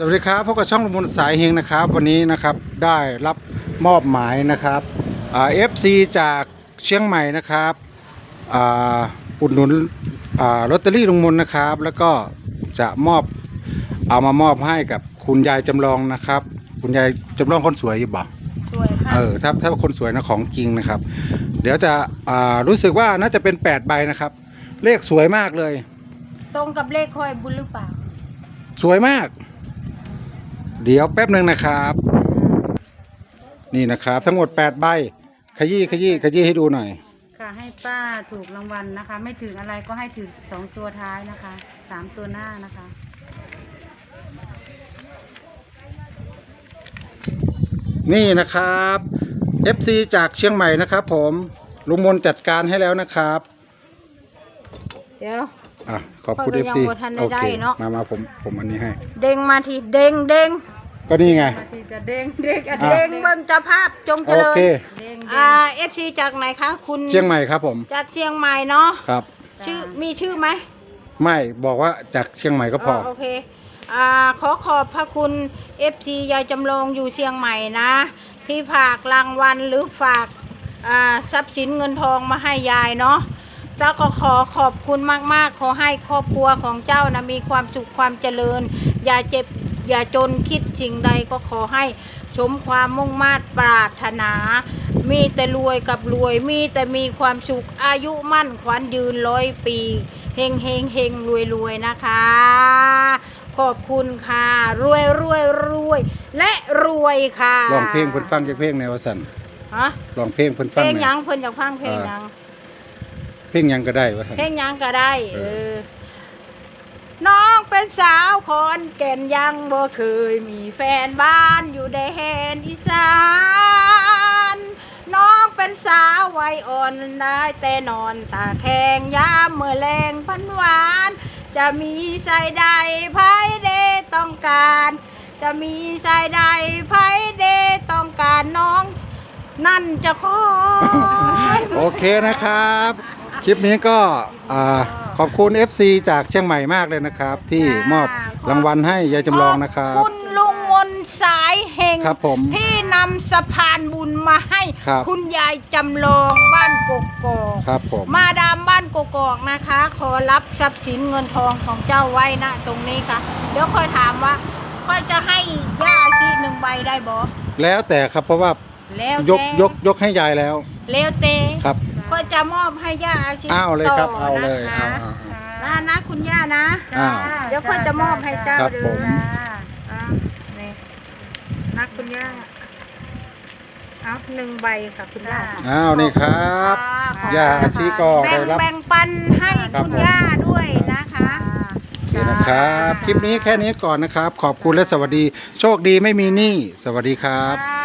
สวัสดีครับพบกับช่องลุงมนต์สายเฮงนะครับ วันนี้นะครับได้รับมอบหมายนะครับเอฟซีจากเชียงใหม่นะครับอ่าอุดหนุนอ่าลอตเตอรี่ลุงมนต์นะครับ แล้วก็จะมอบเอามามอบให้กับคุณยายจำลองนะครับ คุณยายจำลองคนสวยอยู่บ่สวยค่ะเออถ้าถ้าคนสวยนะของจริงนะครับ เดี๋ยวจะอ่ารู้สึกว่าน่าจะเป็นแปดใบนะครับ เลขสวยมากเลย ตรงกับเลขคอยบุญหรือเปล่า สวยมาก เดี๋ยวแป๊บหนึ่งนะครับ นี่นะครับ ทั้งหมดแปดใบ ขยี้ขยี้ขยี้ให้ดูหน่อย ค่ะให้ป้าถูกรางวัลนะคะ ไม่ถึงอะไรก็ให้ถึงสองตัวท้ายนะคะสามตัวหน้านะคะ นี่นะครับ FC จากเชียงใหม่นะครับ ผมลุงมนต์จัดการให้แล้วนะครับ เดี๋ยว อะขอบคุณข้อยก็ FC ยังบ่ทันได้โอเคได้เนอะ มามาผมผมอันนี้ให้ เด้งมาทีเด้งเด้งก็นี่ไงมาทีจะเด้งเด้งอะอะ เด้งเบิ่งเจะภาพจงเจโอริญเคอ่าเอฟซีจากไหนคะ คุณเชียงใหม่ครับผมจากเชียงใหม่เนาะครับ ชื่อมีชื่อไหมไม่บอกว่าจากเชียงใหม่ก็พอเโอเคอ่าขอขอบพระคุณ FC ยายจำลองอยู่เชียงใหม่นะ ที่ฝากรางวัลหรือฝากอ่าทรัพย์สินเงินทองมาให้ยายเนาะ แล้วก็ขอขอบคุณมากๆ ขอให้ครอบครัวของเจ้านะมีความสุขความเจริญ อย่าเจ็บอย่าจนคิดสิ่งใดก็ขอให้สมความมุ่งมา่ปรารถนา มีแต่รวยกับรวย มีแต่มีความสุขอายุมั่นขวัญยืนร้อยปีเฮงเฮงเฮงรวยรวยนะคะ ขอบคุณค่ะ รวยรวยรวย และรวยค่ะลองเพลงเพิ่นฟังจากเพลงแนวสันฮะลองเพลงเพิ่นเพฟังลหงน่หยัอยงเพิ่นอยากฟังเพลงหยัง เพลงหยังก็ได้ว่าสันเพลงหยังก็ได้ เอเออ อ น้องเป็นสาวขอนแก่นยังบ่เคยมีแฟนบ้านอยู่แดนอีสาน น้องเป็นสาววัยอ่อนได้แต่นอนตาแข็งยามเมื่อแรงพันหวาน จะมีใส่ใดไผเดต้องการ จะมีใส่ใดไผเดต้องการน้อง นั่นจะคอยโอเคนะครับ คลิปนี้ก็อ่าขอบคุณ FC จากเชียงใหม่มากเลยนะครับ ที่มอบรางวัลให้ยายจำลองนะครับขอบคุณลุงมนต์สายเฮงครับผมที่นำสะพานบุญมาให้ครับคุณยายจำลองบ้านกกอกครับผม มาดามบ้านกกอกนะคะ ขอรับทรัพย์สินเงินทองของเจ้าไว้นะตรงนี้ค่ะ เดี๋ยวค่อยถามว่าค่อยจะให้ย่าอาชีหนึ่งใบได้บ่แล้วแต่ครับเพราะว่าแล้วยกแต่ยกยกให้ยายแล้วแล้วเต ครับ ค่อยจะมอบให้ย่าอาชีเอาเลยครับ ต่เอาเลยนะคะเอาเอาเอา นะนะคุณย่านะ อ้าว เดี๋ยวค่อยจะมอบให้เจ้าครับเด้ผอมอ่านี่นะคุณย่าเอาหนึ่งใบค่ะคุณย่า อ้าวนี่ครับย่าอาชีก็แบ่ได้งรับ แบ่งปันให้ครับคุณผม ย่าด้วยนะคะ โอเคนะครับ คลิปนี้แค่นี้ก่อนนะครับ ขอบคุณและสวัสดี โชคดีไม่มีหนี้ สวัสดีครับ ค่ะ